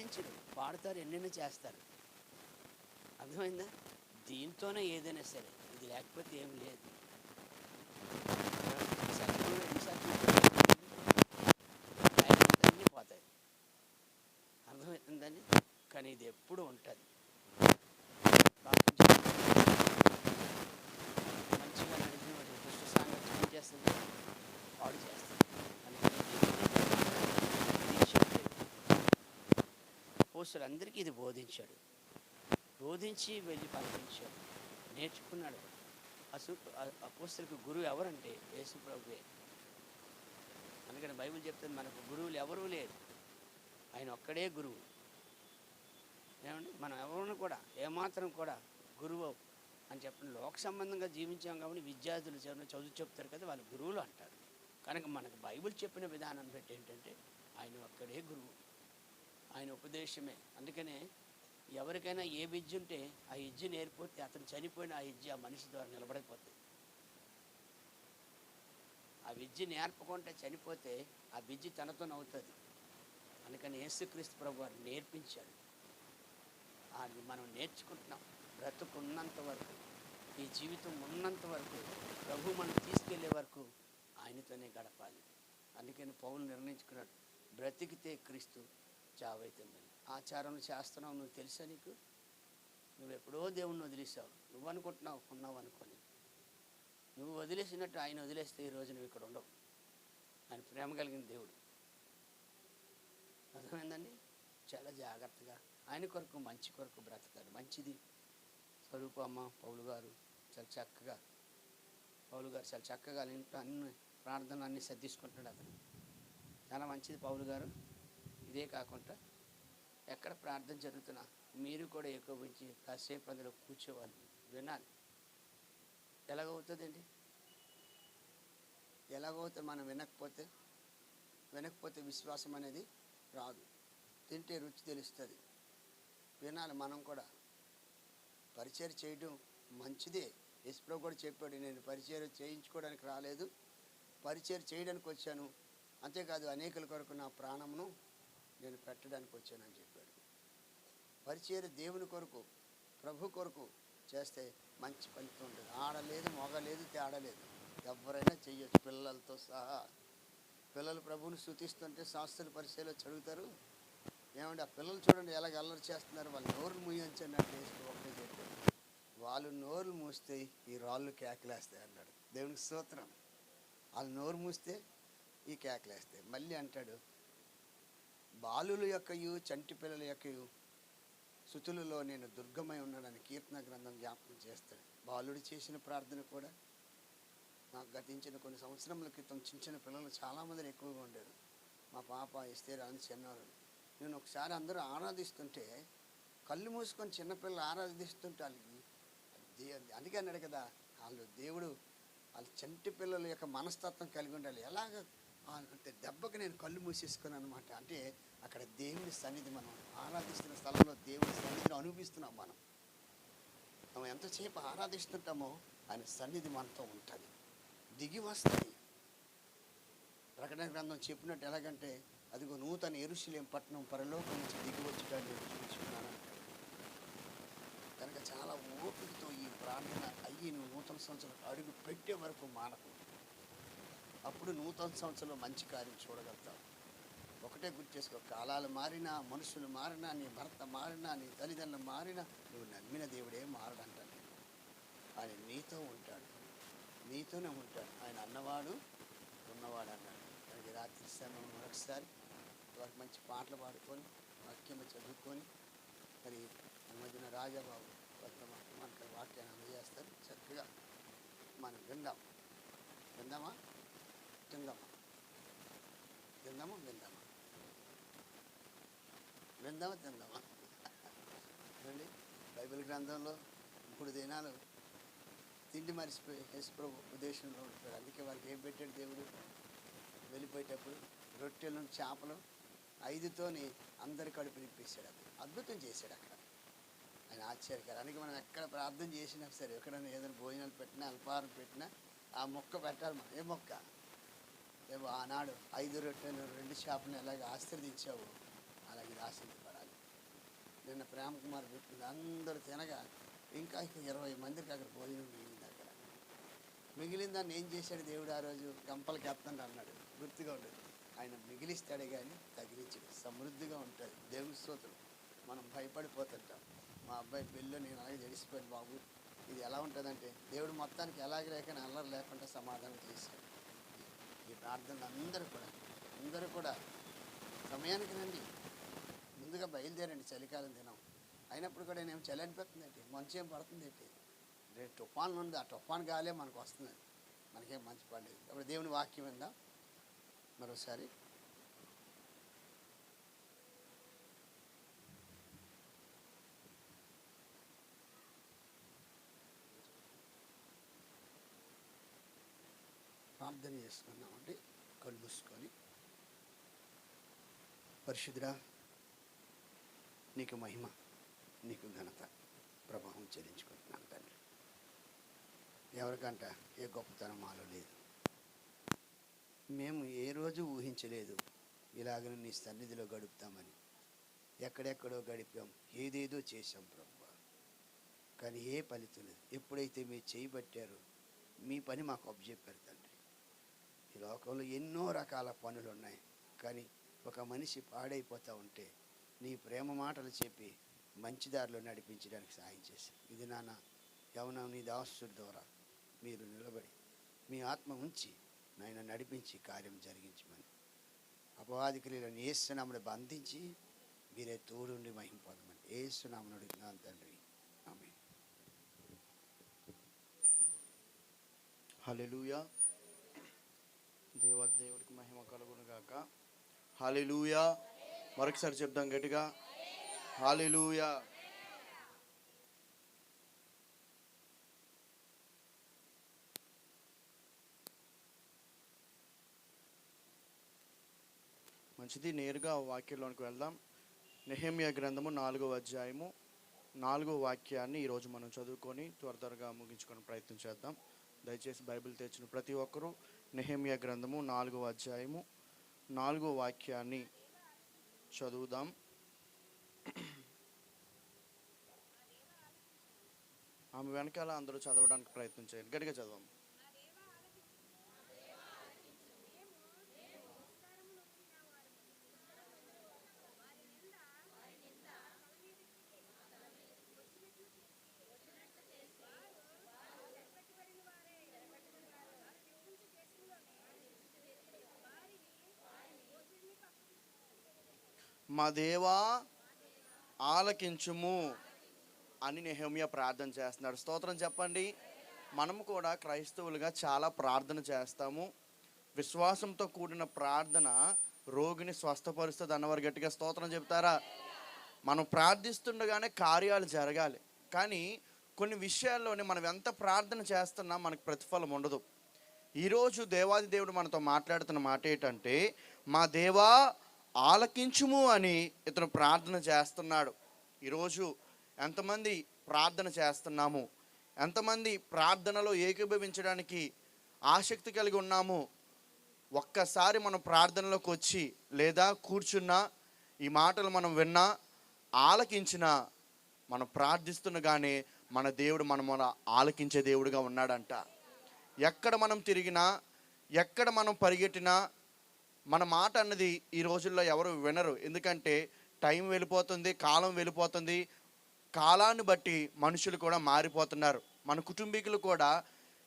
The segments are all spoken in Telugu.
గమనించరు పాడతారు ఎన్నెన్నో చేస్తారు. అర్థమైందా? దీంతోనే ఏదైనా సరే ఇది లేకపోతే ఏం లేదు. అన్నీ పోతాయి. అర్థమవుతుందని కానీ ఇది ఎప్పుడు ఉంటుంది. పోస్టులు అందరికీ ఇది బోధించాడు. బోధించి వెళ్ళి పంపించాడు నేర్చుకున్నాడు. అసలు అపోస్తులకు గురువు ఎవరంటే యేసు ప్రభువే. అందుకని బైబిల్ చెప్తుంది మనకు గురువులు ఎవరూ లేరు. ఆయన ఒక్కడే గురువు. ఏమండి? మనం ఎవరిని కూడా ఏమాత్రం కూడా గురువు అని చెప్పిన లోక సంబంధంగా జీవించాం కాబట్టి విద్యార్థులు చదువు చెప్తారు కదా వాళ్ళు గురువులు అంటారు. కనుక మనకు బైబిల్ చెప్పిన విధానం పెట్టి ఏంటంటే ఆయన ఒక్కడే గురువు. ఆయన ఉపదేశమే. అందుకనే ఎవరికైనా ఏ విద్య ఉంటే ఆ విద్య నేర్పోతే అతను చనిపోయిన ఆ విద్య ఆ మనిషి ద్వారా నిలబడిపోతుంది ఆ విద్య నేర్పకుండా చనిపోతే ఆ విద్య తనతో అవుతుంది అందుకని యేసుక్రీస్తు ప్రభు వారు నేర్పించాడు అది మనం నేర్చుకుంటున్నాం. బ్రతుకున్నంత వరకు ఈ జీవితం ఉన్నంత వరకు ప్రభు మనం తీసుకెళ్ళే వరకు ఆయనతోనే గడపాలి. అందుకని పౌలు నిర్ణయించుకున్నాడు బ్రతికితే క్రీస్తు చావైతుందని. ఆచారం చేస్తున్నావు నువ్వు తెలుసా నీకు? నువ్వు ఎప్పుడో దేవుణ్ణి వదిలేసావు. నువ్వు అనుకుంటున్నావు ఉన్నావు అనుకొని. నువ్వు వదిలేసినట్టు ఆయన వదిలేస్తే ఈ రోజు నువ్వు ఇక్కడ ఉండవు. ఆయన ప్రేమ కలిగిన దేవుడు. అర్థమైందండి? చాలా జాగ్రత్తగా. ఆయన కొరకు మంచి కొరకు బ్రతకాలి మంచిది. స్వరూపమ్మ పౌలు గారు చాలా చక్కగా. పౌలు గారు చాలా చక్కగా ఇంట్లో అన్ని ప్రార్థనలు అన్నీ సర్దిసుకుంటున్నాడు అతను. చాలా మంచిది పౌలు గారు. ఇదే కాకుండా ఎక్కడ ప్రార్థన జరుగుతున్నా మీరు కూడా ఎక్కువించి కాసేపు అందులో కూర్చోవాలి. వినాలి. ఎలాగవుతుందండి? ఎలాగవుతుంది? మనం వినకపోతే వినకపోతే విశ్వాసం అనేది రాదు. తింటే రుచి తెలుస్తుంది. వినాలి మనం కూడా. పరిచయం చేయడం మంచిదే. ఎస్ప్రో కూడా చెప్పాడు నేను పరిచయం చేయించుకోవడానికి రాలేదు. పరిచయం చేయడానికి వచ్చాను. అంతేకాదు అనేకుల కొరకు నా ప్రాణమును నేను పెట్టడానికి వచ్చానని చెప్పాడు. పరిచయం దేవుని కొరకు ప్రభు కొరకు చేస్తే మంచి ఫలితం ఉంటుంది ఆడలేదు మొగలేదు తేడలేదు. ఎవరైనా చెయ్యొచ్చు. పిల్లలతో సహా. పిల్లలు ప్రభువుని స్థుతిస్తుంటే శాస్త్రుల పరిచయలో చదువుతారు. ఏమంటే ఆ పిల్లలు చూడండి ఎలాగ అల్లరి చేస్తున్నారు. వాళ్ళు నోరు మూయించన్నట్టు వేసుకో ఒకటే చెప్పాడు వాళ్ళు నోరులు మూస్తే ఈ రాళ్ళు కేకలేస్తాయి అన్నాడు. దేవునికి సూత్రం వాళ్ళు నోరు మూస్తే ఈ కేకలేస్తాయి. మళ్ళీ అంటాడు బాలుల యొక్కయు చంటి పిల్లల యొక్కయు శృతులలో నేను దుర్గమై ఉన్నాడని కీర్తన గ్రంథం జ్ఞాపకం చేస్తాడు. బాలుడు చేసిన ప్రార్థన కూడా నాకు గతించిన కొన్ని సంవత్సరముల క్రితం చిన్న చిన్న పిల్లలు చాలామంది ఎక్కువగా ఉండేది మా పాప ఇస్తే రాని చిన్నారు నేను ఒకసారి అందరూ ఆరాధిస్తుంటే కళ్ళు మూసుకొని చిన్నపిల్లలు ఆరాధిస్తుంటే వాళ్ళకి దే- అందుకే అన్నాడు కదా వాళ్ళు దేవుడు వాళ్ళ చంటి పిల్లల యొక్క మనస్తత్వం కలిగి ఉండాలి. ఎలాగ అంటే దెబ్బకి నేను కళ్ళు మూసేసుకున్నాను అనమాట అంటే అక్కడ దేవుని సన్నిధి మనం ఆరాధిస్తున్న స్థలంలో దేవుని సన్నిధిని అనుభవిస్తున్నాం మనం. మనం ఎంతసేపు ఆరాధిస్తుంటామో ఆయన సన్నిధి మనతో ఉంటుంది. దిగి వస్తాయి ప్రకటన గ్రంథం చెప్పినట్టు ఎలాగంటే అదిగో నూతన ఎరుశలేం పట్టణం పరలోకం నుంచి దిగి వచ్చి చూసుకున్నాను కనుక చాలా ఓపికతో ఈ ప్రార్థన అయ్యి నువ్వు నూతన సంవత్సరం అడుగు పెట్టే వరకు మానకు అప్పుడు నూతన సంవత్సరంలో మంచి కార్యం చూడగలుగుతావు ఒకటే గుర్తు చేసుకో కాలాలు మారినా మనుషులు మారినా నీ భర్త మారినా నీ తల్లిదండ్రులు మారినా నువ్వు నమ్మిన దేవుడే మారడంటాను ఆయన నీతో ఉంటాడు. నీతోనే ఉంటాడు. ఆయన అన్నవాడు ఉన్నవాడు అన్నాడు. మనకి రాత్రి సమయం మరొకసారి వారికి మంచి పాటలు పాడుకొని వాక్యం చదువుకొని మరి ఈ మధ్యన రాజాబాబు కొత్త మనకి వాక్యాన్ని అందజేస్తారు. చక్కగా మనం విందాం. విందామా? విందామా తిందాము? విందామా? విందామా తిందామా? ఏమండి బైబిల్ గ్రంథంలో మూడు దినాలు తిండి మరిచిపోయి యేసుప్రభు ఉద్దేశంలో ఉంటాడు. అందుకే వారికి ఏం పెట్టాడు దేవుడు? వెళ్ళిపోయేటప్పుడు రొట్టెలను చేపలు ఐదుతోని అందరి కడుపు నింపేశాడు అది అద్భుతం చేశాడు అక్కడ. ఆయన ఆశ్చర్యకరానికి మనం ఎక్కడ ప్రార్థన చేసినా సరే ఎక్కడైనా ఏదైనా భోజనాలు పెట్టినా అల్పాహారం పెట్టినా ఆ మొక్క పెట్టాలి మనం. ఏ మొక్క? రేపు ఆనాడు ఐదు రొట్టెలు రెండు చేపలను ఎలాగ ఆశీర్దించావు అలాగే ఇది నిన్న ప్రేమ కుమార్ పెట్టింది. అందరూ తినగా ఇంకా ఇరవై మందికి అక్కడ భోజనం మిగిలింది అక్కడ. మిగిలిన దాన్ని ఏం చేశాడు దేవుడు ఆ రోజు? గంపలకి ఎత్తండి అన్నాడు. గుర్తుగా ఉండదు ఆయన మిగిలిస్తాడే కానీ తగిలించడు. సమృద్ధిగా ఉంటుంది దేవుని స్తోత్రం. మనం భయపడిపోతుంటాం. మా అబ్బాయి పెళ్ళి నేను అలాగే తెలిసిపోయాను బాబు. ఇది ఎలా ఉంటుందంటే దేవుడు మొత్తానికి ఎలాగ లేక అల్లరి లేకుండా సమాధానం చేశాడు. ప్రార్థనలు అందరూ కూడా అందరూ కూడా సమయానికి రండి. ముందుగా బయలుదేరండి చలికాలం దినం. అయినప్పుడు కూడా నేను చలి అనిపిస్తుంది ఏంటి మంచి ఏం పడుతుంది ఏంటి రేపు తుఫాన్ ఉంది ఆ తుఫాన్ గాలే మనకు వస్తుంది. మనకేం మంచి పడలేదు అప్పుడు దేవుని వాక్యం విందాం. మరోసారి చేసుకుందామండి. చేసుకున్నామండి కళ్ళు మూసుకొని పరిశుద్ధుడా నీకు మహిమ నీకు ఘనత ప్రభావం చెల్లించుకుంటున్నాను తండ్రి. ఎవరికంట ఏ గొప్పతనం మాలో లేదు. మేము ఏ రోజు ఊహించలేదు ఇలాగ నీ సన్నిధిలో గడుపుతామని. ఎక్కడెక్కడో గడిపాం ఏదేదో చేశాం ప్రభు. కానీ ఏ ఫలితం లేదు. ఎప్పుడైతే మీరు చేయబట్టారో మీ పని మాకు అప్పచెప్పారు తండ్రి. ఈ లోకంలో ఎన్నో రకాల పనులు ఉన్నాయి కానీ ఒక మనిషి పాడైపోతూ ఉంటే నీ ప్రేమ మాటలు చెప్పి మంచి దారిలో నడిపించడానికి సాయం చేసి. ఇది నాన్న యవన నీ దాసుడి ద్వారా మీరు నిలబడి మీ ఆత్మ ఉంచి నాయన నడిపించి కార్యం జరిగించమని. అపవాది క్రియలను ఏసునామను బంధించి మీరే తోడుండి మహింపదమని. ఏసునామను అడుగుతున్నాను తండ్రి. ఆమె హలో దేవ దేవుడికి మహిమ కలుగును గాక. హాలిలూయా మరొకసారి చెప్దాం గట్టిగా. హాలిలూయా మంచిది నేరుగా వాక్యంలోనికి వెళ్దాం. నెహమ్య గ్రంథము నాలుగో అధ్యాయము నాలుగో వాక్యాన్ని ఈరోజు మనం చదువుకొని త్వర త్వరగా ముగించుకొని ప్రయత్నం చేద్దాం. దయచేసి బైబిల్ తెచ్చిన ప్రతి ఒక్కరూ నెహమ్యా గ్రంథము నాలుగో అధ్యాయము నాలుగో వాక్యాన్ని చదువుదాం. ఆమె వెనకాల అందరూ చదవడానికి ప్రయత్నం చేయండి. గట్టిగా చదవం మా దేవా ఆలకించుము అని నెహమ్య ప్రార్థన చేస్తున్నాడు. స్తోత్రం చెప్పండి. మనము కూడా క్రైస్తవులుగా చాలా ప్రార్థన చేస్తాము. విశ్వాసంతో కూడిన ప్రార్థన రోగిని స్వస్థపరుస్తుంది అన్నవారు గట్టిగా స్తోత్రం చెప్తారా? మనం ప్రార్థిస్తుండగానే కార్యాలు జరగాలి. కానీ కొన్ని విషయాల్లోనే మనం ఎంత ప్రార్థన చేస్తున్నా మనకు ప్రతిఫలం ఉండదు. ఈరోజు దేవాది దేవుడు మనతో మాట్లాడుతున్న మాట ఏంటంటే మా దేవా ఆలకించుము అని ఇతను ప్రార్థన చేస్తున్నాడు. ఈరోజు ఎంతమంది ప్రార్థన చేస్తున్నాము? ఎంతమంది ప్రార్థనలో ఏకీభవించడానికి ఆసక్తి కలిగి ఉన్నాము? ఒక్కసారి మనం ప్రార్థనలోకి వచ్చి లేదా కూర్చున్నా ఈ మాటలు మనం విన్నా ఆలకించినా మనం ప్రార్థిస్తుండగానే మన దేవుడు మన మన ఆలకించే దేవుడుగా ఉన్నాడంట. ఎక్కడ మనం తిరిగినా ఎక్కడ మనం పరిగెట్టినా మన మాట అన్నది ఈ రోజుల్లో ఎవరు వినరు. ఎందుకంటే టైం వెళ్ళిపోతుంది కాలం వెళ్ళిపోతుంది. కాలాన్ని బట్టి మనుషులు కూడా మారిపోతున్నారు. మన కుటుంబీకులు కూడా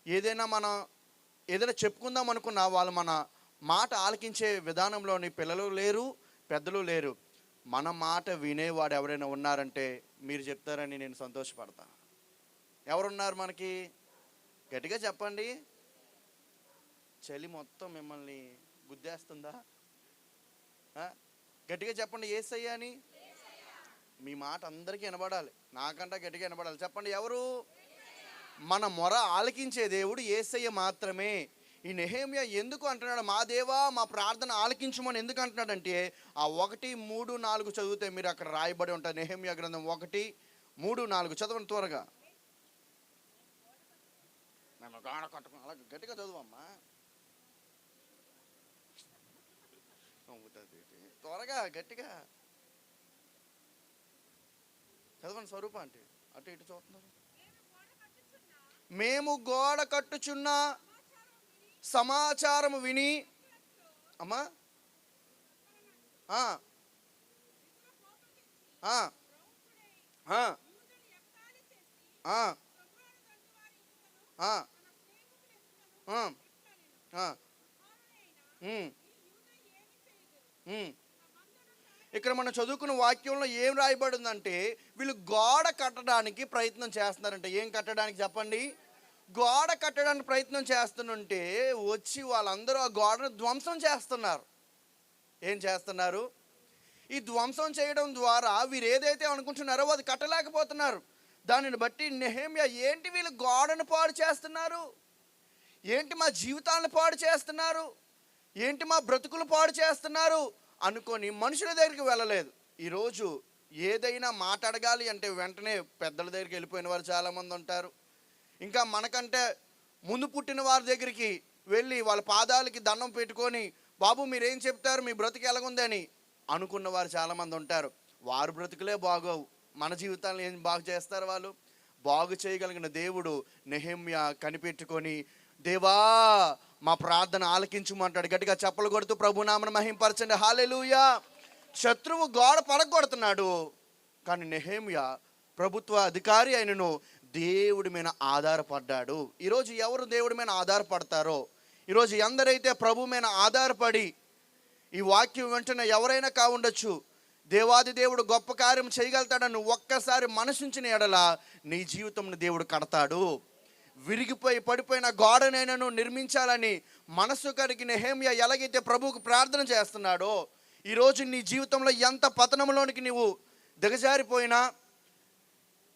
ఏదైనా మనం ఏదైనా చెప్పుకుందాం అనుకున్నా వాళ్ళు మన మాట ఆలకించే విధానంలోని పిల్లలు లేరు పెద్దలు లేరు. మన మాట వినేవాడు ఎవరైనా ఉన్నారంటే మీరు చెప్తారని నేను సంతోషపడతా. ఎవరున్నారు మనకి? గట్టిగా చెప్పండి. చలి మొత్తం మిమ్మల్ని గుద్దేస్తుందా? గట్టిగా చెప్పండి ఏసయ్య అని. మీ మాట అందరికీ వినబడాలి. నాకంటే గట్టిగా వినబడాలి. చెప్పండి ఎవరు? మన మొర ఆలకించే దేవుడు ఏసయ్య మాత్రమే. ఈ నెహేమియ ఎందుకు అంటున్నాడు? మా దేవా మా ప్రార్థన ఆలకించమని ఎందుకు అంటున్నాడంటే ఆ ఒకటి మూడు నాలుగు చదివితే మీరు అక్కడ రాయబడి ఉంటారు. నెహేమియా గ్రంథం ఒకటి మూడు నాలుగు చదవండి త్వరగా. మేము కట్టుకుని అలా గట్టిగా చదువమ్మా నవ్వుతుంది ఏంటి? త్వరగా గట్టిగా. చదవండి స్వరూప అంటే. అటు ఇటు చూస్తున్నారు. మేము గోడ కట్టుచున్న సమాచారం విని అమ్మా. ఆ, ఆ, ఆ, ఆ, ఆ, ఆ, ఆ, ఉమ్, ఉమ్. ఇక్కడ మనం చదువుకున్న వాక్యంలో ఏం రాయబడిందంటే వీళ్ళు గోడ కట్టడానికి ప్రయత్నం చేస్తున్నారంట. ఏం కట్టడానికి చెప్పండి? గోడ కట్టడానికి ప్రయత్నం చేస్తుంటే వచ్చి వాళ్ళందరూ ఆ గోడను ధ్వంసం చేస్తున్నారు. ఏం చేస్తున్నారు? ఈ ధ్వంసం చేయడం ద్వారా వీరు ఏదైతే అనుకుంటున్నారో అది కట్టలేకపోతున్నారు. దానిని బట్టి నెహేమియా ఏంటి వీళ్ళు గోడను పాడు చేస్తున్నారు? ఏంటి మా జీవితాలను పాడు చేస్తున్నారు? ఏంటి మా బ్రతుకులు పాడు చేస్తున్నారు? అనుకొని మనుషుల దగ్గరికి వెళ్ళలేదు. ఈరోజు ఏదైనా మాట్లాడగాలి అంటే వెంటనే పెద్దల దగ్గరికి వెళ్ళిపోయిన వారు చాలామంది ఉంటారు. ఇంకా మనకంటే ముందు పుట్టిన వారి దగ్గరికి వెళ్ళి వాళ్ళ పాదాలకి దండం పెట్టుకొని బాబు మీరేం చెప్తారు? మీ బ్రతుకు ఎలాగుందని అనుకున్న వారు చాలామంది ఉంటారు. వారు బ్రతుకులే బాగోవు. మన జీవితాలను ఏం బాగు చేస్తారు వాళ్ళు? బాగు చేయగలిగిన దేవుడు నెహమ్య కనిపెట్టుకొని దేవా మా ప్రార్థన ఆలకించుమంటాడు. గట్టిగా చెప్పలు కొడుతూ ప్రభునామను మహింపరచండి. హాలెలుయా శత్రువు గోడ పడగొడుతున్నాడు. కానీ నెహేమియ ప్రభుత్వ అధికారి అయినను దేవుడి మీద ఆధారపడ్డాడు. ఈరోజు ఎవరు దేవుడి మీద ఆధారపడతారో? ఈరోజు ఎందరైతే ప్రభు మీద ఆధారపడి ఈ వాక్యం వెంటనే ఎవరైనా కావుండొచ్చు. దేవాది దేవుడు గొప్ప కార్యం చేయగలుగుతాడని ఒక్కసారి మనసించిన ఎడల నీ జీవితంను దేవుడు కడతాడు. విరిగిపోయి పడిపోయిన గోడనైనను నిర్మించాలని మనసు కలిగిన హేమియ ఎలాగైతే ప్రభువుకు ప్రార్థన చేస్తున్నాడో ఈరోజు నీ జీవితంలో ఎంత పతనంలోనికి నీవు దిగజారిపోయినా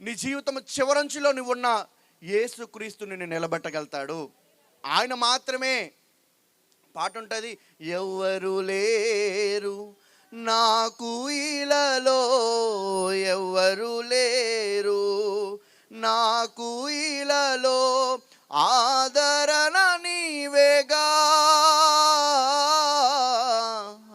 నీ జీవితం చివరంచులో నువ్వు ఉన్న యేసుక్రీస్తు నిన్ను నిలబెట్టగలుగుతాడు. ఆయన మాత్రమే పాట ఉంటుంది ఎవరు లేరు నాకు ఇలలో ఎవరు లేరు నాకు ఇలలో ఆదరణ నీవేగా.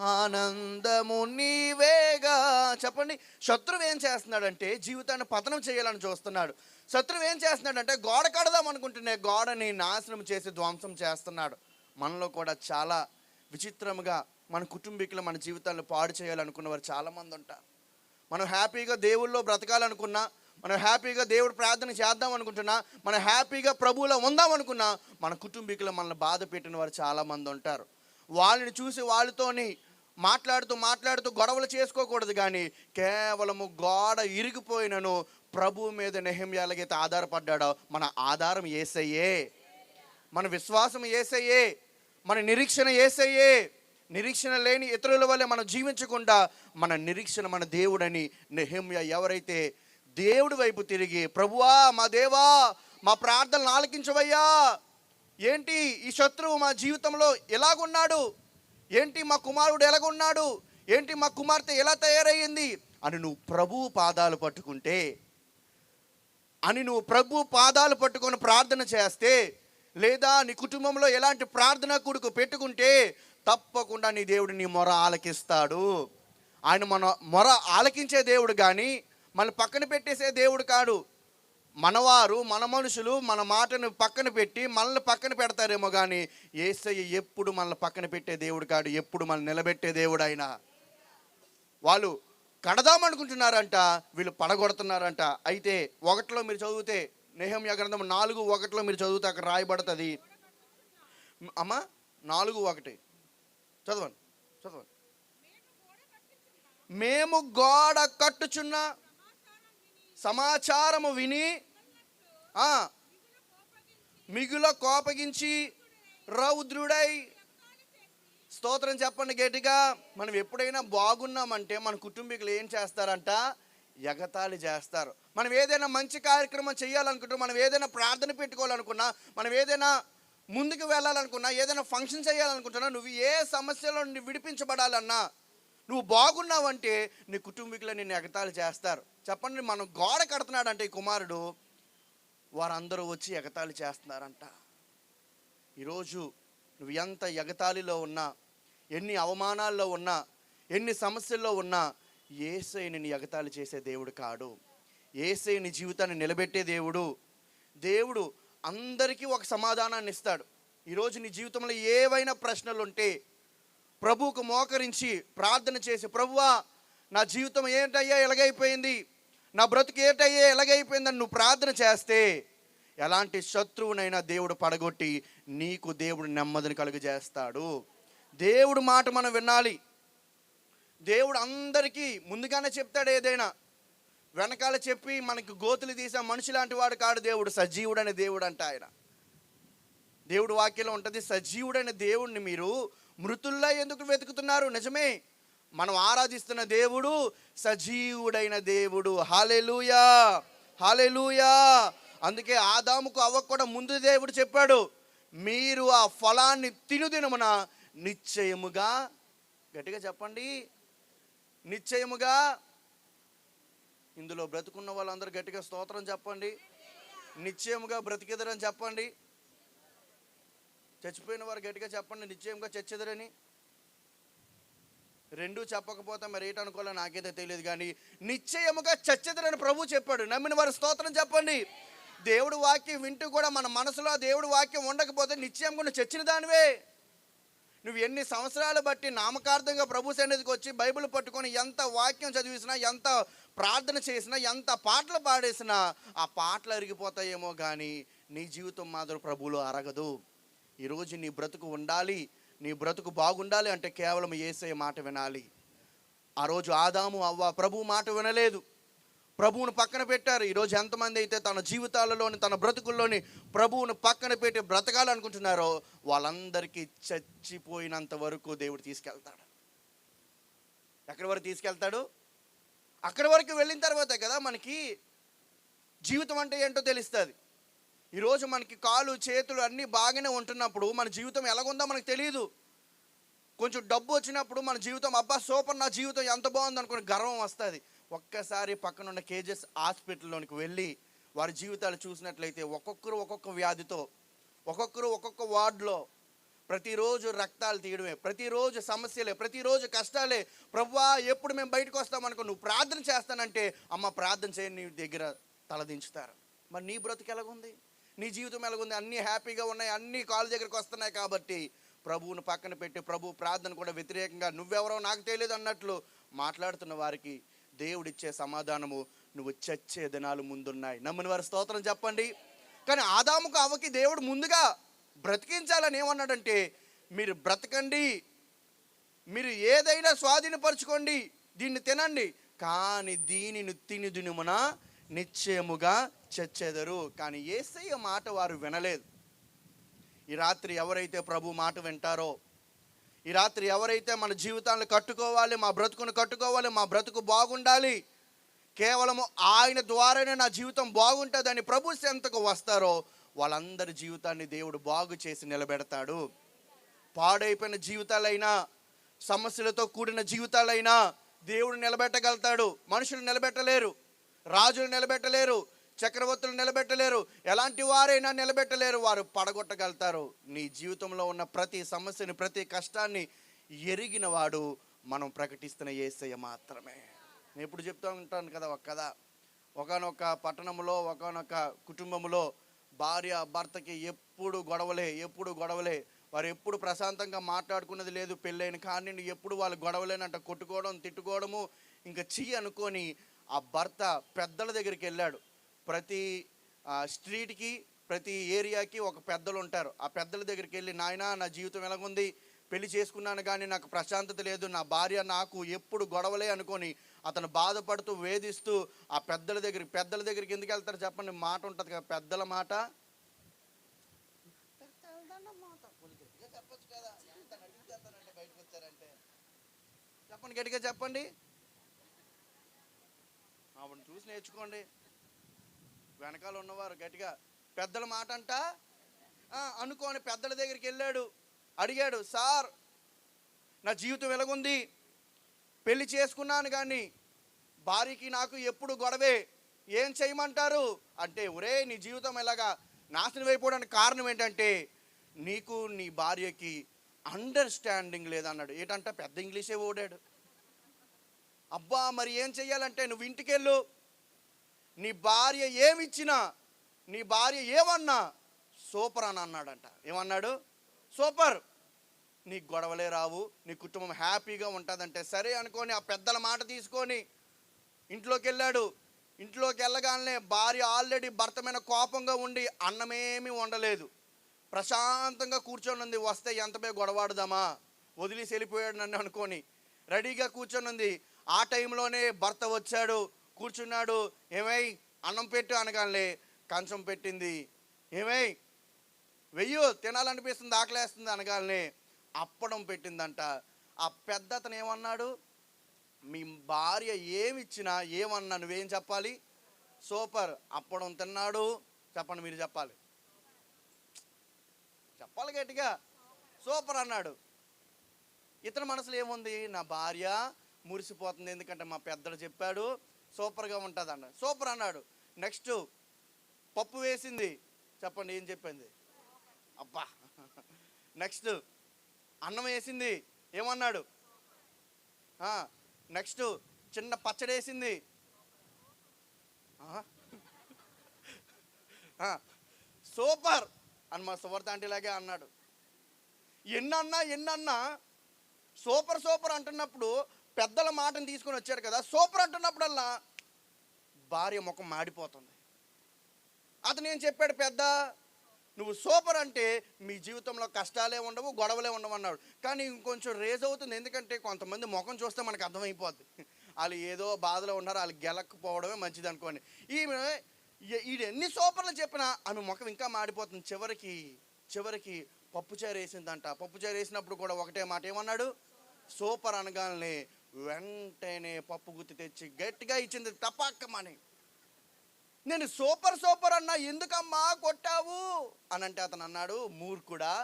ఆనందము నీవేగా. చెప్పండి శత్రువు ఏం చేస్తున్నాడంటే జీవితాన్ని పతనం చేయాలని చూస్తున్నాడు. శత్రువు ఏం చేస్తున్నాడంటే గోడ కడదాం అనుకుంటున్నా గోడని నాశనం చేసి ధ్వంసం చేస్తున్నాడు. మనలో కూడా చాలా విచిత్రముగా మన కుటుంబీకులు మన జీవితాలను పాడు చేయాలనుకున్న వారు చాలామంది ఉంటారు. మనం హ్యాపీగా దేవుల్లో బ్రతకాలనుకున్నా మనం హ్యాపీగా దేవుడు ప్రార్థన చేద్దాం అనుకుంటున్నా మనం హ్యాపీగా ప్రభువులో ఉందాం అనుకున్నా మన కుటుంబీకులు మనల్ని బాధ పెట్టిన వారు చాలామంది ఉంటారు. వాళ్ళని చూసి వాళ్ళతోని మాట్లాడుతూ మాట్లాడుతూ గొడవలు చేసుకోకూడదు కానీ కేవలము గోడ ఇరిగిపోయినను ప్రభు మీద నెహమ్య ఎలాగైతే ఆధారపడ్డాడో మన ఆధారం ఏసయ్యే. మన విశ్వాసం ఏసయ్యే. మన నిరీక్షణ ఏసయ్యే. నిరీక్షణ లేని ఇతరుల వల్ల మనం జీవించకుండా మన నిరీక్షణ మన దేవుడని నెహమ్య ఎవరైతే దేవుడి వైపు తిరిగి ప్రభువా మా దేవా మా ప్రార్థనలు ఆలకించవయ్యా. ఏంటి ఈ శత్రువు మా జీవితంలో ఎలాగున్నాడు? ఏంటి మా కుమారుడు ఎలాగున్నాడు? ఏంటి మా కుమార్తె ఎలా తయారయ్యింది? అని నువ్వు ప్రభువు పాదాలు పట్టుకుంటే అని నువ్వు ప్రభు పాదాలు పట్టుకొని ప్రార్థన చేస్తే లేదా నీ కుటుంబంలో ఎలాంటి ప్రార్థన కొడుకు పెట్టుకుంటే తప్పకుండా నీ దేవుడు నీ మొర ఆలకిస్తాడు. ఆయన మన మొర ఆలకించే దేవుడు కానీ మన పక్కన పెట్టేసే దేవుడు కాడు. మనవారు మన మనుషులు మన మాటను పక్కన పెట్టి మనల్ని పక్కన పెడతారేమో కానీ ఏసయ్య ఎప్పుడు మనల్ని పక్కన పెట్టే దేవుడు కాడు ఎప్పుడు మనల్ని నిలబెట్టే దేవుడు ఆయన. వాళ్ళు కడదామనుకుంటున్నారంట వీళ్ళు పడగొడుతున్నారంట. అయితే ఒకటిలో మీరు చదివితే నెహమ్య గ్రంథం నాలుగు ఒకటిలో మీరు చదివితే అక్కడ రాయబడుతుంది. అమ్మా నాలుగు ఒకటి. చదవండి చదవండి. మేము గోడ కట్టుచున్న సమాచారము విని మిగుల కోపగించి రౌద్రుడై. స్తోత్రం చెప్పండి గట్టిగా. మనం ఎప్పుడైనా బాగున్నామంటే మన కుటుంబీకులు ఏం చేస్తారంట? ఎగతాళి చేస్తారు. మనం ఏదైనా మంచి కార్యక్రమం చేయాలనుకుంటే మనం ఏదైనా ప్రార్థన పెట్టుకోవాలనుకున్నా మనం ఏదైనా ముందుకు వెళ్ళాలనుకున్నా ఏదైనా ఫంక్షన్ చేయాలనుకుంటున్నా నువ్వు ఏ సమస్యలో నుండి విడిపించబడాలన్నా నువ్వు బాగున్నావంటే నీ కుటుంబీకులు నిన్ను ఎగతాళి చేస్తారు. చెప్పండి మనం గోడ కడుతున్నాడంటే ఈ కుమారుడు వారందరూ వచ్చి ఎగతాళి చేస్తున్నారంట. ఈరోజు నువ్వు ఎంత ఎగతాళిలో ఉన్నా ఎన్ని అవమానాల్లో ఉన్నా ఎన్ని సమస్యల్లో ఉన్నా ఏసై నిన్ను ఎగతాళి చేసే దేవుడు కాడు. ఏసై నీ జీవితాన్ని నిలబెట్టే దేవుడు. దేవుడు అందరికీ ఒక సమాధానాన్ని ఇస్తాడు. ఈరోజు నీ జీవితంలో ఏవైనా ప్రశ్నలు ఉంటే ప్రభువుకు మోకరించి ప్రార్థన చేసి ప్రభువా నా జీవితం ఏంటయ్యా ఎలాగైపోయింది నా బ్రతుకు ఏటయ్యే ఎలాగైపోయిందని నువ్వు ప్రార్థన చేస్తే ఎలాంటి శత్రువునైనా దేవుడు పడగొట్టి నీకు దేవుడు నెమ్మదిని కలుగజేస్తాడు. దేవుడు మాట మనం వినాలి. దేవుడు అందరికీ ముందుగానే చెప్తాడు ఏదైనా. వెనకాల చెప్పి మనకి గోతులు తీసే మనిషి లాంటి వాడు కాడు దేవుడు సజీవుడనే దేవుడు అంట ఆయన. దేవుడు వాక్యంలో ఉంటుంది సజీవుడైన దేవుడిని మీరు మృతుల్లో ఎందుకు వెతుకుతున్నారు? నిజమే. మనం ఆరాధిస్తున్న దేవుడు సజీవుడైన దేవుడు. హాలెలుయా హాలెలుయా అందుకే ఆదాముకు అవ్వకు కూడా ముందు దేవుడు చెప్పాడు మీరు ఆ ఫలాన్ని తినుదినమున నిశ్చయముగా గట్టిగా చెప్పండి నిశ్చయముగా ఇందులో బ్రతుకున్న వాళ్ళందరూ గట్టిగా స్తోత్రం చెప్పండి నిశ్చయముగా బ్రతికెదరని చెప్పండి. చచ్చిపోయిన వారు గట్టిగా చెప్పండి నిశ్చయంగా చచ్చెదరని. రెండూ చెప్పకపోతే మరి ఏటనుకోవాలో నాకైతే తెలియదు కానీ నిశ్చయముగా చచ్చెదరని ప్రభు చెప్పాడు. నమ్మిన వారు స్తోత్రం చెప్పండి. దేవుడు వాక్యం వింటూ కూడా మన మనసులో దేవుడు వాక్యం ఉండకపోతే నిశ్చయంగా నువ్వు చచ్చిన దానివే. నువ్వు ఎన్ని సంవత్సరాలు బట్టి నామకార్థంగా ప్రభు సన్నిధికి వచ్చి బైబిల్ పట్టుకొని ఎంత వాక్యం చదివిసినా ఎంత ప్రార్థన చేసినా ఎంత పాటలు పాడేసినా ఆ పాటలు అరిగిపోతాయేమో కానీ నీ జీవితం మాత్రం ప్రభువులు అరగదు. ఈరోజు నీ బ్రతుకు ఉండాలి. నీ బ్రతుకు బాగుండాలి అంటే కేవలం ఏసే మాట వినాలి. ఆ రోజు ఆదాము అవ్వ ప్రభు మాట వినలేదు. ప్రభువును పక్కన పెట్టారు. ఈరోజు ఎంతమంది అయితే తన జీవితాలలోని తన బ్రతుకుల్లోని ప్రభువును పక్కన పెట్టి బ్రతకాలనుకుంటున్నారో వాళ్ళందరికీ చచ్చిపోయినంత వరకు దేవుడు తీసుకెళ్తాడు. ఎక్కడి వరకు తీసుకెళ్తాడు? అక్కడి వరకు వెళ్ళిన తర్వాతే కదా మనకి జీవితం అంటే ఏంటో తెలుస్తుంది. ఈరోజు మనకి కాలు చేతులు అన్నీ బాగానే ఉంటున్నప్పుడు మన జీవితం ఎలాగుందో మనకు తెలియదు కొంచెం డబ్బు వచ్చినప్పుడు మన జీవితం అబ్బా సూపర్ నా జీవితం ఎంత బాగుంది అనుకుని గర్వం వస్తుంది. ఒక్కసారి పక్కనున్న కేజెస్ హాస్పిటల్లోనికి వెళ్ళి వారి జీవితాలు చూసినట్లయితే ఒక్కొక్కరు ఒక్కొక్క వ్యాధితో ఒక్కొక్కరు ఒక్కొక్క వార్డులో ప్రతిరోజు రక్తాలు తీయడమే ప్రతిరోజు సమస్యలే ప్రతిరోజు కష్టాలే. ప్రవ్వా ఎప్పుడు మేము బయటకు వస్తామనుకో నువ్వు ప్రార్థన చేస్తానంటే అమ్మ ప్రార్థన చేయని నీ దగ్గర తలదించుతారు మరి నీ బ్రతుకు ఎలాగుంది? నీ జీవితం ఎలాగుంది? అన్నీ హ్యాపీగా ఉన్నాయి అన్నీ కాళ్ళ దగ్గరికి వస్తున్నాయి కాబట్టి ప్రభువును పక్కన పెట్టి ప్రభు ప్రార్థన కూడా వ్యతిరేకంగా నువ్వెవరో నాకు తెలియదు అన్నట్లు మాట్లాడుతున్న వారికి దేవుడిచ్చే సమాధానము నువ్వు చచ్చే దినాలు ముందున్నాయి. నమ్మని వారి స్తోత్రం చెప్పండి. కానీ ఆదాముకు అవకి దేవుడు ముందుగా బ్రతికించాలని ఏమన్నాడంటే మీరు బ్రతకండి. మీరు ఏదైనా స్వాధీనపరచుకోండి. దీన్ని తినండి. కానీ దీనిని తిని దినుమున నిశ్చయముగా చచ్చెదరు. కానీ ఏసయ్య మాట వారు వినలేదు. ఈ రాత్రి ఎవరైతే ప్రభు మాట వింటారో ఈ రాత్రి ఎవరైతే మన జీవితాలను కట్టుకోవాలి మా బ్రతుకును కట్టుకోవాలి మా బ్రతుకు బాగుండాలి కేవలము ఆయన ద్వారానే నా జీవితం బాగుంటుందని ప్రభు ఎంతకు వస్తారో వాళ్ళందరి జీవితాన్ని దేవుడు బాగు చేసి నిలబెడతాడు. పాడైపోయిన జీవితాలైనా సమస్యలతో కూడిన జీవితాలైనా దేవుడు నిలబెట్టగలుగుతాడు. మనుషులు నిలబెట్టలేరు. రాజులు నిలబెట్టలేరు. చక్రవర్తులు నిలబెట్టలేరు. ఎలాంటి వారైనా నిలబెట్టలేరు. వారు పడగొట్టగలుగుతారు. నీ జీవితంలో ఉన్న ప్రతి సమస్యని ప్రతి కష్టాన్ని ఎరిగిన వాడు మనం ప్రకటిస్తున్న ఏసయ్య మాత్రమే. నేను ఎప్పుడు చెప్తూ ఉంటాను కదా ఒక కథ. ఒకనొక పట్టణంలో ఒకనొక కుటుంబంలో భార్య భర్తకి ఎప్పుడు గొడవలే ఎప్పుడు గొడవలే. వారు ఎప్పుడు ప్రశాంతంగా మాట్లాడుకున్నది లేదు పెళ్ళైన కానీ ఎప్పుడు వాళ్ళు గొడవలేనంట కొట్టుకోవడం తిట్టుకోవడము ఇంకా చెయ్యి అనుకొని ఆ భర్త పెద్దల దగ్గరికి వెళ్ళాడు. ప్రతి స్ట్రీట్కి ప్రతి ఏరియాకి ఒక పెద్దలు ఉంటారు ఆ పెద్దల దగ్గరికి వెళ్ళి నాయనా నా జీవితం ఎలాగుంది? పెళ్ళి చేసుకున్నాను కానీ నాకు ప్రశాంతత లేదు. నా భార్య నాకు ఎప్పుడు గొడవలే అనుకొని అతను బాధపడుతూ వేధిస్తూ ఆ పెద్దల దగ్గరికి పెద్దల దగ్గరికి ఎందుకు వెళ్తారు చెప్పండి. మాట ఉంటుంది కదా పెద్దల మాట? చెప్పండి గట్టిగా చెప్పండి. ఆవిడని చూసి నేర్చుకోండి. వెనకాల ఉన్నవారు గట్టిగా పెద్దల మాట అంట అనుకోని పెద్దల దగ్గరికి వెళ్ళాడు. అడిగాడు సార్ నా జీవితం ఎలాగుంది? పెళ్ళి చేసుకున్నాను కానీ భార్యకి నాకు ఎప్పుడు గొడవే? ఏం చేయమంటారు? అంటే ఒరే నీ జీవితం ఎలాగా నాశనం అయిపోవడానికి కారణం ఏంటంటే నీకు నీ భార్యకి అండర్స్టాండింగ్ లేదన్నాడు. ఏంటంటే? పెద్ద ఇంగ్లీషే ఓడాడు. అబ్బా మరి ఏం చెయ్యాలంటే నువ్వు ఇంటికెళ్ళు. నీ భార్య ఏమిచ్చినా నీ భార్య ఏమన్నా సూపర్ అని అన్నాడంట. ఏమన్నాడు? సూపర్. నీ గొడవలే రావు నీ కుటుంబం హ్యాపీగా ఉంటుందంటే సరే అనుకొని ఆ పెద్దల మాట తీసుకొని ఇంట్లోకి వెళ్ళాడు ఇంట్లోకి వెళ్ళగానే భార్య ఆల్రెడీ భర్త మీద కోపంగా ఉండి అన్నమేమీ వండలేదు. ప్రశాంతంగా కూర్చొని ఉంది వస్తే ఎంతపై గొడవాడుదామా? వదిలేసి వెళ్ళిపోయాడు నన్ను అనుకొని. రెడీగా కూర్చొని ఉంది ఆ టైంలోనే భర్త వచ్చాడు. కూర్చున్నాడు. ఏమై? అన్నం పెట్టు అనగానే కంచం పెట్టింది. ఏమై? వెయ్యు తినాలనిపిస్తుంది ఆకలేస్తుంది అనగానే అప్పడం పెట్టిందంట. ఆ పెద్ద అతను ఏమన్నాడు? మీ భార్య ఏమిచ్చినా ఏమన్నా నువ్వేం చెప్పాలి? సూపర్ అప్పడం తిన్నాడు. చెప్పండి మీరు చెప్పాలి. చెప్పాలి గట్టిగా. సూపర్ అన్నాడు. ఇతని మనసులో ఏముంది? నా భార్య మురిసిపోతుంది. ఎందుకంటే మా పెద్దలు చెప్పాడు. సూపర్గా ఉంటుంది అన్న సూపర్ అన్నాడు. నెక్స్ట్ పప్పు వేసింది. చెప్పండి ఏం చెప్పింది? అబ్బా! నెక్స్ట్ అన్నం వేసింది. ఏమన్నాడు? నెక్స్ట్ చిన్న పచ్చడి వేసింది. సూపర్! అని మా సువర్త ఆంటీలాగే అన్నాడు. ఎన్నన్నా ఎన్నన్నా సూపర్ సూపర్ అంటున్నప్పుడు పెద్దల మాటను తీసుకొని వచ్చాడు కదా సూపర్ అంటున్నప్పుడల్లా భార్య ముఖం మాడిపోతుంది. అతను ఏం చెప్పాడు పెద్ద నువ్వు సూపర్ అంటే మీ జీవితంలో కష్టాలే ఉండవు గొడవలే ఉండవు అన్నాడు. కానీ ఇంకొంచెం రేజ్ అవుతుంది ఎందుకంటే కొంతమంది ముఖం చూస్తే మనకు అర్థమైపోద్ది. వాళ్ళు ఏదో బాధలో ఉన్నారు వాళ్ళు గెలకపోవడమే మంచిది అనుకోండి. ఈమె ఈడు ఎన్ని సూపర్లు చెప్పినా ఆమె ముఖం ఇంకా మాడిపోతుంది. చివరికి చివరికి పప్పుచారు వేసిందంట. పప్పుచారు వేసినప్పుడు కూడా ఒకటే మాట ఏమన్నాడు? సూపర్ అనగానే వెంటనే పప్పు గుత్తి తెచ్చి గట్టిగా ఇచ్చింది తపాక్కమని నేను సూపర్ సూపర్ అన్నా ఎందుకమ్మా కొట్టావు? అని అంటే అతను అన్నాడు మూర్ఖుడా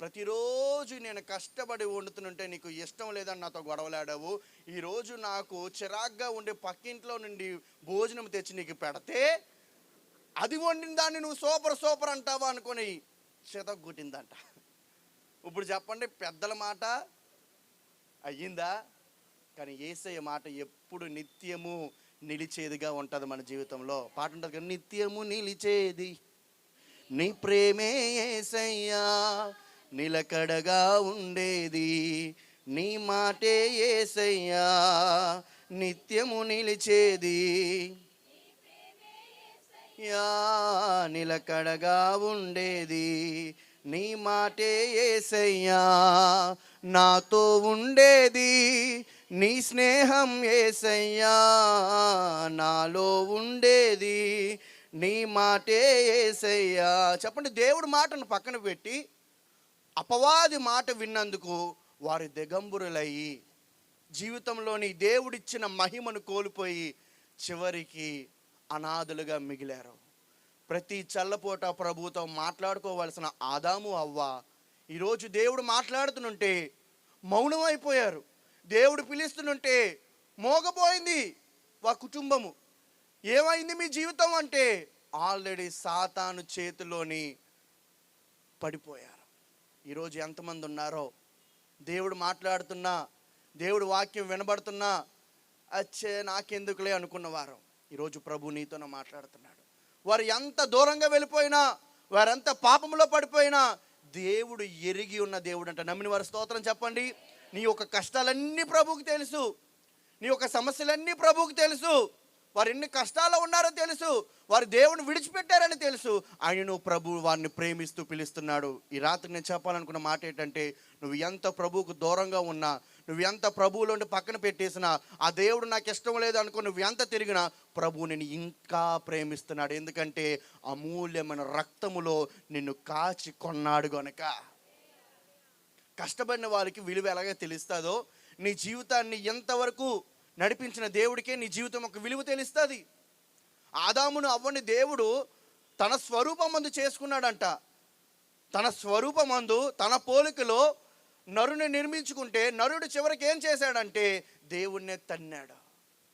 ప్రతిరోజు నేను కష్టపడి వండుతుంటే నీకు ఇష్టం లేదని నాతో గొడవలాడావు. ఈరోజు నాకు చిరాగ్గా ఉండే పక్కింట్లో నుండి భోజనం తెచ్చి నీకు పెడితే అది వండిన దాన్ని నువ్వు సూపర్ సూపర్ అంటావా అనుకొని చితగొట్టిందంట ఇప్పుడు చెప్పండి పెద్దల మాట అయ్యిందా? కానీ ఏసయ్య మాట ఎప్పుడు నిత్యము నిలిచేదిగా ఉంటుంది మన జీవితంలో. పాట ఉంటుంది కానీ నిత్యము నిలిచేది నీ ప్రేమే ఏసయ్యా నిలకడగా ఉండేది నీ మాటే ఏసయ్యా నిత్యము నిలిచేది. యా నిలకడగా ఉండేది నీ మాటే ఏసయ్యా నాతో ఉండేది నీ స్నేహం ఏసయ్యా నాలో ఉండేది నీ మాటే ఏసయ్యా. చెప్పండి దేవుడి మాటను పక్కన పెట్టి అపవాది మాట విన్నందుకు వారి దిగంబురులయ్యి జీవితంలోని దేవుడిచ్చిన మహిమను కోల్పోయి చివరికి అనాథులుగా మిగిలారు. ప్రతి చల్లపోట ప్రభుతో మాట్లాడుకోవాల్సిన ఆదాము అవ్వ ఈరోజు దేవుడు మాట్లాడుతుంటే మౌనం అయిపోయారు. దేవుడు పిలుస్తుంటే మోగపోయింది వా కుటుంబము. ఏమైంది మీ జీవితం అంటే ఆల్రెడీ సాతాను చేతిలోని పడిపోయారు. ఈరోజు ఎంతమంది ఉన్నారో దేవుడు మాట్లాడుతున్నా దేవుడు వాక్యం వినబడుతున్నా అచ్చే నాకెందుకులే అనుకున్నవారు. ఈరోజు ప్రభు నీతోనే మాట్లాడుతున్నాడు. వారు ఎంత దూరంగా వెళ్ళిపోయినా వారెంత పాపంలో పడిపోయినా దేవుడు ఎరిగి ఉన్న దేవుడు అంట నమ్మిన వారి స్తోత్రం చెప్పండి. నీ యొక్క కష్టాలన్నీ ప్రభువుకి తెలుసు. నీ యొక్క సమస్యలన్నీ ప్రభువుకి తెలుసు. వారు ఎన్ని కష్టాల్లో ఉన్నారో తెలుసు. వారు దేవుని విడిచిపెట్టారని తెలుసు. ఆయనను ప్రభు వారిని ప్రేమిస్తూ పిలుస్తున్నాడు. ఈ రాత్రి నేను చెప్పాలనుకున్న మాట ఏంటంటే నువ్వు ఎంత ప్రభువుకు దూరంగా ఉన్నా నువ్వు ఎంత ప్రభువులోని పక్కన పెట్టేసినా ఆ దేవుడు నాకు ఇష్టం లేదు అనుకో నువ్వు ఎంత తిరిగినా ప్రభు నేను ఇంకా ప్రేమిస్తున్నాడు. ఎందుకంటే అమూల్యమైన రక్తములో నిన్ను కాచి కొన్నాడు గనుక. కష్టపడిన వారికి విలువ ఎలాగ తెలుస్తుందో నీ జీవితాన్ని ఎంతవరకు నడిపించిన దేవుడికే నీ జీవితం ఒక విలువ తెలుస్తుంది. ఆదామును అవ్వని దేవుడు తన స్వరూపమందు చేసుకున్నాడంట. తన స్వరూపమందు తన పోలికలో నరుని నిర్మించుకుంటే నరుడు చివరికి ఏం చేశాడంటే దేవుణ్ణే తన్నాడు.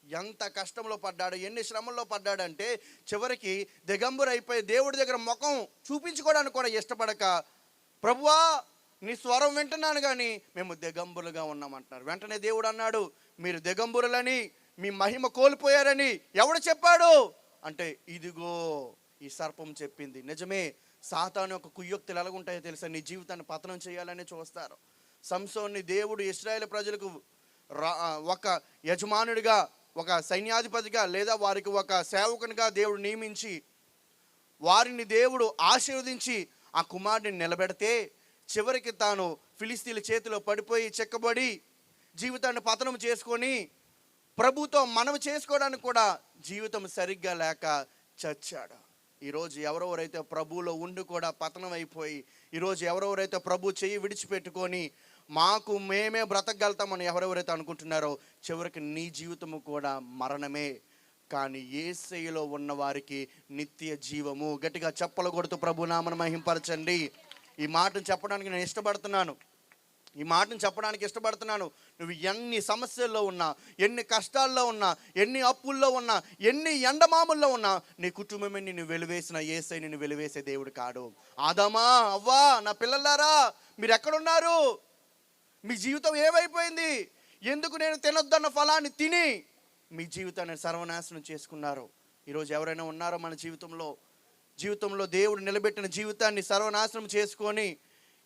ఎంత కష్టంలో పడ్డాడు ఎన్ని శ్రమల్లో పడ్డాడంటే చివరికి దిగంబరైపోయి దేవుడి దగ్గర ముఖం చూపించుకోవడానికి కూడా ఇష్టపడక ప్రభువా నీ స్వరం వింటున్నాను కానీ మేము దిగంబులుగా ఉన్నామంటున్నారు. వెంటనే దేవుడు అన్నాడు మీరు దిగంబురులని మీ మహిమ కోల్పోయారని ఎవడు చెప్పాడు? అంటే ఇదిగో ఈ సర్పం చెప్పింది. నిజమే సాతాను యొక్క కుయ్యొక్తులు ఎలాగుంటాయో తెలుసా? నీ జీవితాన్ని పతనం చేయాలని చూస్తారు. సంసోన్ని దేవుడు ఇస్రాయేల్ ప్రజలకు రా- ఒక యజమానుడిగా ఒక సైన్యాధిపతిగా లేదా వారికి ఒక సేవకునిగా దేవుడు నియమించి వారిని దేవుడు ఆశీర్వదించి ఆ కుమారుడిని నిలబెడితే చివరికి తాను ఫిలిస్తీన్ల చేతిలో పడిపోయి చెక్కబడి జీవితాన్ని పతనం చేసుకొని ప్రభుతో మనవి చేసుకోవడానికి కూడా జీవితం సరిగ్గా లేక చచ్చాడు. ఈరోజు ఎవరెవరైతే ప్రభువులో ఉండి కూడా పతనం అయిపోయి ఈరోజు ఎవరెవరైతే ప్రభు చెయ్యి విడిచిపెట్టుకొని మాకు మేమే బ్రతకగలుగుతామని ఎవరెవరైతే అనుకుంటున్నారో చివరికి నీ జీవితము కూడా మరణమే. కానీ ఏసైలో ఉన్న వారికి నిత్య జీవము. గట్టిగా చెప్పలు కొడుతూ ప్రభు నామను మహింపరచండి. ఈ మాటను చెప్పడానికి నేను ఇష్టపడుతున్నాను. ఈ మాటను చెప్పడానికి ఇష్టపడుతున్నాను. నువ్వు ఎన్ని సమస్యల్లో ఉన్నా ఎన్ని కష్టాల్లో ఉన్నా ఎన్ని అప్పుల్లో ఉన్నా ఎన్ని ఎండమాముల్లో ఉన్నా నీ కుటుంబమే నిన్ను వెలివేసిన ఏసై నిన్ను వెలివేసే దేవుడు కాడు. ఆదామా అవ్వా నా పిల్లలారా మీరు ఎక్కడున్నారు మీ జీవితం ఏమైపోయింది? ఎందుకు నేను తినొద్దన్న ఫలాన్ని తిని మీ జీవితాన్ని సర్వనాశనం చేసుకున్నారు? ఈరోజు ఎవరైనా ఉన్నారో మన జీవితంలో? జీవితంలో దేవుడు నిలబెట్టిన జీవితాన్ని సర్వనాశనం చేసుకొని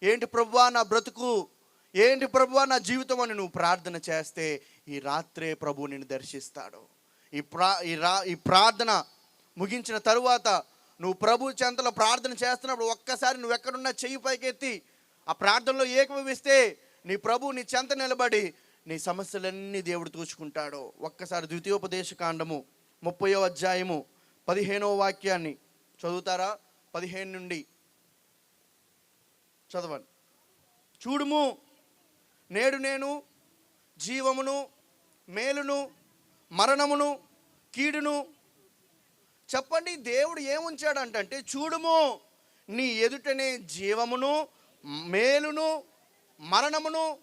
ఏంటి ప్రభువా నా బ్రతుకు? ఏంటి ప్రభువా నా జీవితం? అని నువ్వు ప్రార్థన చేస్తే ఈ రాత్రే ప్రభు నిన్ను దర్శిస్తాడు. ఈ ప్రా ఈ రా ఈ ప్రార్థన ముగించిన తరువాత నువ్వు ప్రభు చెంతలో ప్రార్థన చేస్తున్నప్పుడు ఒక్కసారి నువ్వు ఎక్కడున్నా చెయ్యి పైకెత్తి ఆ ప్రార్థనలో ఏకభవిస్తే నీ ప్రభు నీ చెంత నిలబడి నీ సమస్యలన్నీ దేవుడు తూచుకుంటాడు. ఒక్కసారి ద్వితీయోపదేశ కాండము ముప్పయో అధ్యాయము పదిహేనో వాక్యాన్ని చదువుతారా? పదిహేను నుండి. చదవండి. చూడుము. నేడు నేను జీవమును మేలును మరణమును కీడును. చెప్పండి దేవుడు ఏముంచాడంటే చూడుము. నీ ఎదుటనే జీవమును మేలును మరణమును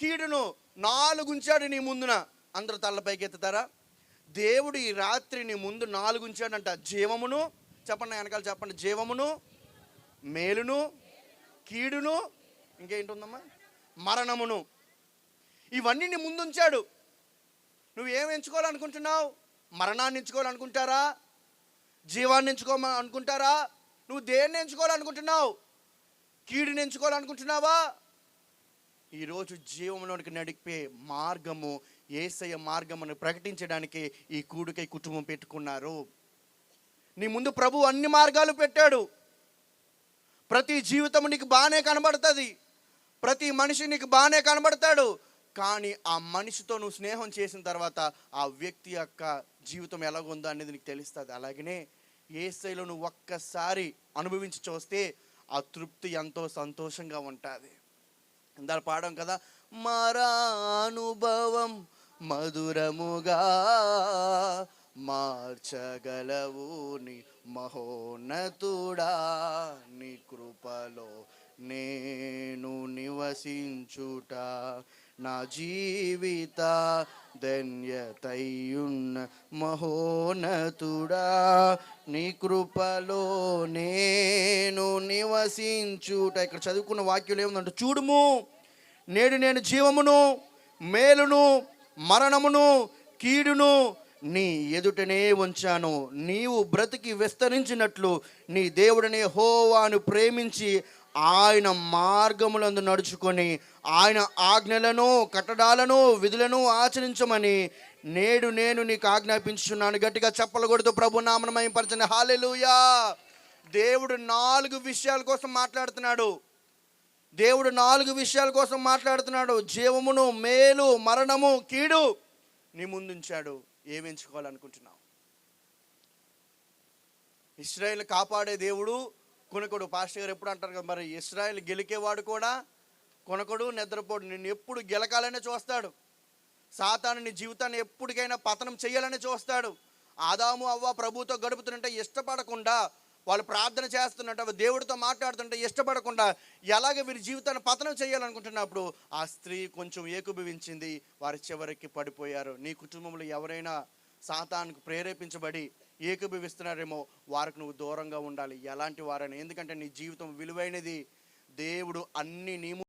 కీడును నాలుగుంచాడు నీ ముందున. అందరు తల్లపైకి ఎత్తుతారా దేవుడు ఈ రాత్రి నీ ముందు నాలుగుంచాడంట. జీవమును చెప్పండి వెనకాల చెప్పండి. జీవమును మేలును కీడును ఇంకేంటుందమ్మా? మరణమును. ఇవన్నీ నీ నువ్వు ఏం ఎంచుకోవాలనుకుంటున్నావు? మరణాన్ని ఎంచుకోవాలనుకుంటారా? జీవాన్ని ఎంచుకోమని అనుకుంటారా? నువ్వు దేన్ని ఎంచుకోవాలనుకుంటున్నావు? కీడుని ఎంచుకోవాలనుకుంటున్నావా? ఈరోజు జీవంలోనికి నడిపే మార్గము ఏసయ మార్గమును ప్రకటించడానికి ఈ కూడుకై కుటుంబం పెట్టుకున్నారు. నీ ముందు ప్రభు అన్ని మార్గాలు పెట్టాడు. ప్రతి జీవితం నీకు బాగానే కనబడుతుంది. ప్రతి మనిషి నీకు బాగానే కనబడతాడు. కానీ ఆ మనిషితో నువ్వు స్నేహం చేసిన తర్వాత ఆ వ్యక్తి యొక్క జీవితం ఎలాగుందో అనేది నీకు తెలుస్తుంది. అలాగనే ఏ స్థాయిలో నువ్వు ఒక్కసారి అనుభవించి చూస్తే ఆ తృప్తి ఎంతో సంతోషంగా ఉంటుంది. ఇందా పాడడం కదా మరానుభవం మధురముగా మార్చగలవు నీ మహోన్నతుడా నీ కృపలో నేను నివసించుట. నా జీవిత ధన్యతయున్న మహోన్నతుడా నీ కృపలో నేను నివసించుట. ఇక్కడ చదువుకున్న వాక్యం ఏముందంటే చూడుము నేడు నేను జీవమును మేలును మరణమును కీడును నీ ఎదుటనే ఉంచాను. నీవు బ్రతికి విస్తరించినట్లు నీ దేవుడిని హోవాను ప్రేమించి ఆయన మార్గములందు నడుచుకొని ఆయన ఆజ్ఞలను కట్టడాలను విధులను ఆచరించమని నేడు నేను నీకు ఆజ్ఞాపించున్నాను గట్టిగా చెప్పలకూడదు కొడుతూ ప్రభు నామనమయపరచండి హాలెలుయా దేవుడు నాలుగు విషయాల కోసం మాట్లాడుతున్నాడు. దేవుడు నాలుగు విషయాల కోసం మాట్లాడుతున్నాడు. జీవమును మేలు మరణము కీడు నీ ముందుంచాడు. ఏమి ఎంచుకోవాలనుకుంటున్నావు? ఇస్రాయల్ కాపాడే దేవుడు కొనకొడు. పాస్టర్ గారు ఎప్పుడు అంటారు కదా మరి ఇస్రాయల్ గెలికేవాడు కూడా కొనకొడు నిద్రపోడు. నిన్ను ఎప్పుడు గెలకాలనే చూస్తాడు. సాతాను నీ జీవితాన్ని ఎప్పటికైనా పతనం చేయాలని చూస్తాడు. ఆదాము అవ్వ ప్రభుతో గడుపుతుంటే ఇష్టపడకుండా వాళ్ళు ప్రార్థన చేస్తున్నట్టు దేవుడితో మాట్లాడుతుంటే ఇష్టపడకుండా ఎలాగ వీరి జీవితాన్ని పతనం చేయాలనుకుంటున్నప్పుడు ఆ స్త్రీ కొంచెం ఏకుభవించింది వారి చివరికి పడిపోయారు. నీ కుటుంబంలో ఎవరైనా సాతానికి ప్రేరేపించబడి ఏకీభవిస్తున్నారేమో వారికి నువ్వు దూరంగా ఉండాలి. ఎలాంటి వారైనా. ఎందుకంటే నీ జీవితం విలువైనది. దేవుడు అన్ని నియమ